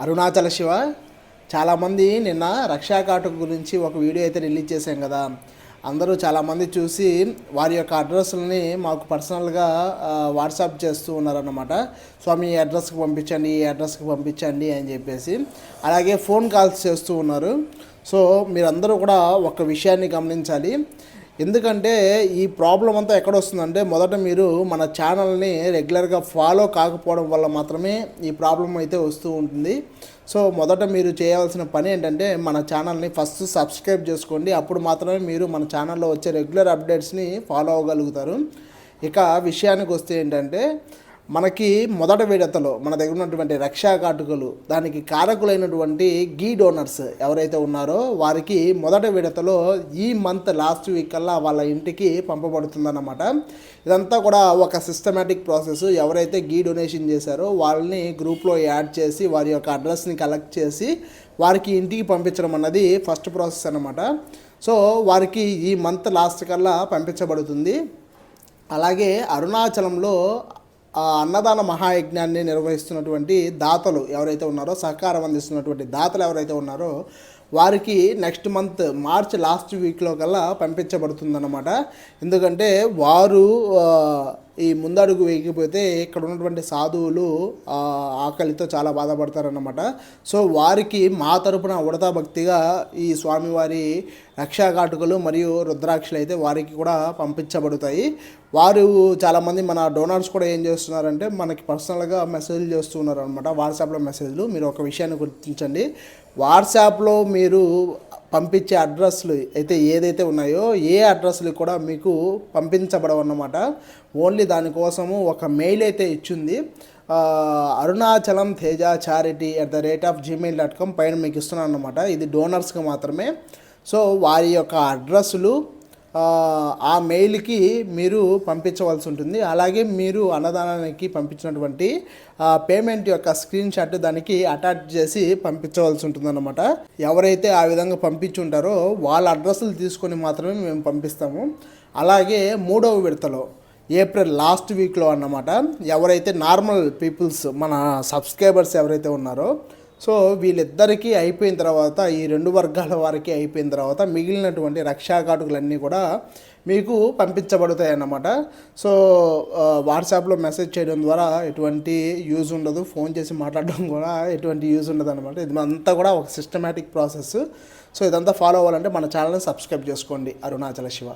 అరుణాచల శివ. చాలామంది నిన్న రక్షా కాటుక గురించి ఒక వీడియో అయితే రిలీజ్ చేశాం కదా. అందరూ చాలామంది చూసి వారి యొక్క అడ్రస్లని మాకు పర్సనల్గా వాట్సాప్ చేస్తూ ఉన్నారన్నమాట. స్వామి ఈ అడ్రస్కి పంపించండి ఈ అడ్రస్కి పంపించండి అని చెప్పేసి. అలాగే ఫోన్ కాల్స్ చేస్తూ ఉన్నారు. సో మీరందరూ కూడా ఒక విషయాన్ని గమనించాలి. ఎందుకంటే ఈ ప్రాబ్లం అంతా ఎక్కడ వస్తుందంటే మొదట మీరు మన ఛానల్ని రెగ్యులర్గా ఫాలో కాకపోవడం వల్ల మాత్రమే ఈ ప్రాబ్లం అయితే వస్తూ ఉంటుంది. సో మొదట మీరు చేయవలసిన పని ఏంటంటే మన ఛానల్ని ఫస్ట్ సబ్స్క్రైబ్ చేసుకోండి. అప్పుడు మాత్రమే మీరు మన ఛానల్లో వచ్చే రెగ్యులర్ అప్డేట్స్ని ఫాలో అవ్వగలుగుతారు. ఇక విషయానికి వస్తే ఏంటంటే మనకి మొదట విడతలో మన దగ్గర ఉన్నటువంటి రక్షా కాటుకలు దానికి కారకులైనటువంటి గీ డోనర్స్ ఎవరైతే ఉన్నారో వారికి మొదట విడతలో ఈ మంత్ లాస్ట్ వీక్ కల్లా వాళ్ళ ఇంటికి పంపబడుతుందన్నమాట. ఇదంతా కూడా ఒక సిస్టమేటిక్ ప్రాసెస్ ఎవరైతే గీ డొనేషన్ చేశారో వాళ్ళని గ్రూప్లో యాడ్ చేసి వారి యొక్క అడ్రస్ని కలెక్ట్ చేసి వారికి ఇంటికి పంపించడం అన్నది ఫస్ట్ ప్రాసెస్ అనమాట సో వారికి ఈ మంత్ లాస్ట్ కల్లా పంపించబడుతుంది. అలాగే అరుణాచలంలో ఆ అన్నదాన మహాయజ్ఞాన్ని నిర్వహిస్తున్నటువంటి దాతలు ఎవరైతే ఉన్నారో సహకారం అందిస్తున్నటువంటి దాతలు ఎవరైతే ఉన్నారో వారికి నెక్స్ట్ మంత్ మార్చ్ లాస్ట్ వీక్లో కల్లా పంపించబడుతుందన్నమాట. ఎందుకంటే వారు ఈ ముందడుగు వేయకపోతే ఇక్కడ ఉన్నటువంటి సాధువులు ఆకలితో చాలా బాధపడతారన్నమాట. సో వారికి మా తరపున ఉడతా భక్తిగా ఈ స్వామివారి రక్షాఘాటుకలు మరియు రుద్రాక్షలు అయితే వారికి కూడా పంపించబడతాయి. వారు చాలామంది మన డోనర్స్ కూడా ఏం చేస్తున్నారంటే మనకి పర్సనల్గా మెసేజ్లు చేస్తున్నారు అనమాట వాట్సాప్లో మెసేజ్లు. మీరు ఒక విషయాన్ని గుర్తించండి. వాట్సాప్లో మీరు పంపించే అడ్రస్లు అయితే ఏదైతే ఉన్నాయో ఏ అడ్రస్లు కూడా మీకు పంపించబడవన్నమాట ఓన్లీ దానికోసము ఒక మెయిల్ అయితే ఇచ్చింది. Arunachalam Teja charity at the rate of Gmail dot com పైన మీకు ఇస్తున్నాను అనమాట ఇది డోనర్స్కి మాత్రమే. సో వారి యొక్క అడ్రస్లు ఆ, మెయిల్కి మీరు పంపించవలసి ఉంటుంది. అలాగే మీరు అన్నదానానికి పంపించినటువంటి ఆ, పేమెంట్ యొక్క స్క్రీన్ షాట్ దానికి అటాచ్ చేసి పంపించవలసి ఉంటుందన్నమాట. ఎవరైతే ఆ విధంగా పంపించుంటారో వాళ్ళ అడ్రస్లు తీసుకొని మాత్రమే మేము పంపిస్తాము. అలాగే మూడవ విడతలో ఏప్రిల్ లాస్ట్ వీక్లో అన్నమాట ఎవరైతే నార్మల్ పీపుల్స్ మన సబ్స్క్రైబర్స్ ఎవరైతే ఉన్నారో సో వీళ్ళిద్దరికీ అయిపోయిన తర్వాత ఈ రెండు వర్గాల వారికి అయిపోయిన తర్వాత మిగిలినటువంటి రక్షా కూడా మీకు పంపించబడతాయి అన్నమాట సో వాట్సాప్లో మెసేజ్ చేయడం ద్వారా ఎటువంటి యూజ్ ఉండదు. ఫోన్ చేసి మాట్లాడడం కూడా ఎటువంటి యూజ్ ఉండదు అనమాట ఇది అంతా కూడా ఒక సిస్టమేటిక్ ప్రాసెస్ సో ఇదంతా ఫాలో అవ్వాలంటే మన ఛానల్ని సబ్స్క్రైబ్ చేసుకోండి. అరుణాచల శివ.